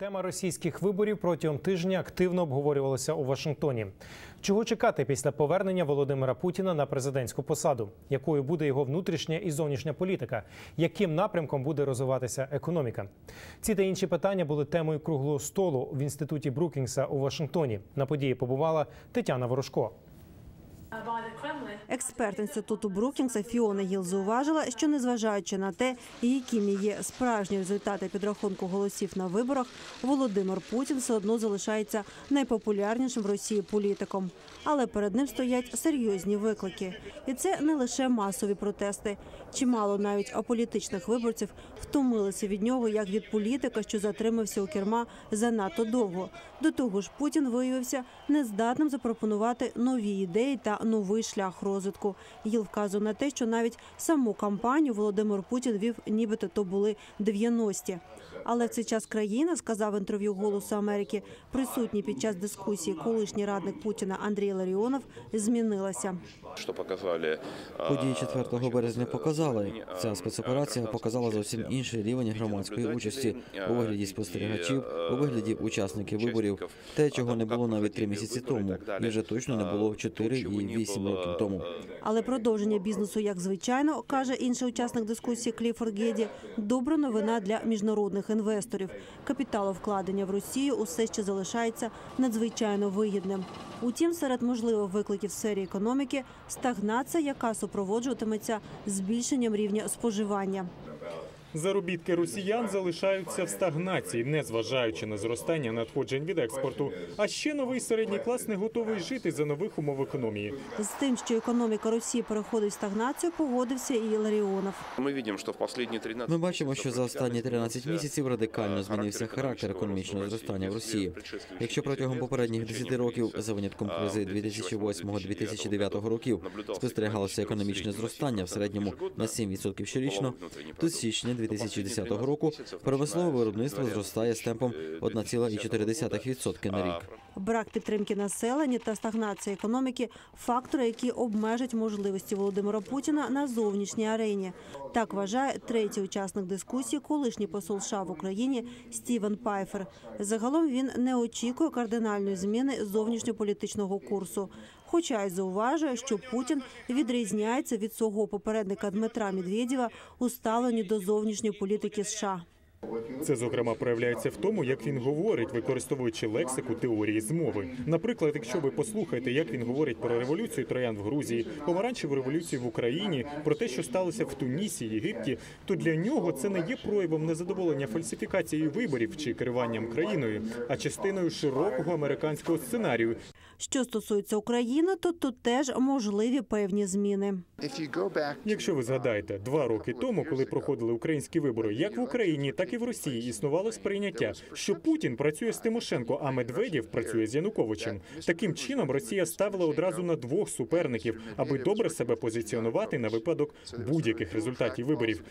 Тема російських виборів протягом тижня активно обговорювалася у Вашингтоні. Чого чекати після повернення Володимира Путіна на президентську посаду? Якою буде його внутрішня і зовнішня політика? Яким напрямком буде розвиватися економіка? Ці та інші питання були темою круглого столу в інституті Брукінгса у Вашингтоні. На події побувала Тетяна Ворожко. Експерт інституту Брукінгса Фіона Гіл зауважила, що незважаючи на те, якими є справжні результати підрахунку голосів на виборах, Володимир Путін все одно залишається найпопулярнішим в Росії політиком. Але перед ним стоять серйозні виклики, і це не лише масові протести. Чимало навіть аполітичних виборців втомилися від нього як від політика, що затримався у керма занадто довго. До того ж, Путін виявився нездатним запропонувати нові ідеї та новий шлях розвитку. Гіл вказує на те, що навіть саму кампанію Володимир Путін вів, нібито то були 90-ті. Але в цей час країна, сказав інтерв'ю Голосу Америки, присутній під час дискусії колишній радник Путіна Андрій Ларіонов, змінилася. Що показали Події 4 березня показали. Ця спецоперація показала зовсім інший рівень громадської участі у вигляді спостерігачів, у вигляді учасників виборів. Те, чого не було навіть три місяці тому, і вже точно не було 4 8 років тому. Але продовження бізнесу, як звичайно, каже інший учасник дискусії Кліфорд Геді, добра новина для міжнародних інвесторів. Капіталовкладення в Росію усе ще залишається надзвичайно вигідним. Утім, серед можливих викликів в сфері економіки стагнація, яка супроводжуватиметься збільшенням рівня споживання. Заробітки росіян залишаються в стагнації, незважаючи на зростання надходжень від експорту. А ще новий середній клас не готовий жити за нових умов економії. З тим, що економіка Росії переходить в стагнацію, погодився і Ларіонов. Ми бачимо, що в останні 13 Ми бачимо, що за останні 13 місяців радикально змінився характер економічного зростання в Росії. Якщо протягом попередніх 10 років, за винятком кризи 2008-2009 років, спостерігалося економічне зростання в середньому на 7% щорічно, то січня 2010 року промислове виробництво зростає з темпом 1,4% на рік. Брак підтримки населення та стагнація економіки фактори, які обмежать можливості Володимира Путіна на зовнішній арені. Так вважає третій учасник дискусії, колишній посол США в Україні Стівен Пайфер. Загалом він не очікує кардинальної зміни зовнішньополітичного курсу. Хоча й зауважує, що Путін відрізняється від свого попередника Дмитра Медведєва у ставленні до зовнішньої політики США. Це зокрема проявляється в тому, як він говорить, використовуючи лексику теорії змови. Наприклад, якщо ви послухаєте, як він говорить про революцію троян в Грузії, помаранчеву революцію в Україні, про те, що сталося в Тунісі, Єгипті, то для нього це не є проявом незадоволення фальсифікацією виборів чи керуванням країною, а частиною широкого американського сценарію, Що стосується України, то тут теж можливі певні зміни. Якщо ви згадаєте, два роки тому, коли проходили українські вибори, як в Україні, так і в Росії існувало сприйняття, що Путін працює з Тимошенко, а Медведєв працює з Януковичем. Таким чином Росія ставила одразу на двох суперників, аби добре себе позиціонувати на випадок будь-яких результатів виборів.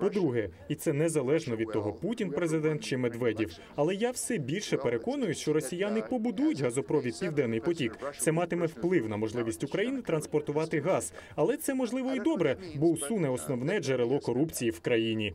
По-друге, і це незалежно від того, Путін президент чи Медведєв. Але я все більше переконую, що росіяни побудують газопровід Південний потік. Це матиме вплив на можливість України транспортувати газ, але це можливо і добре, бо усуне основне джерело корупції в країні.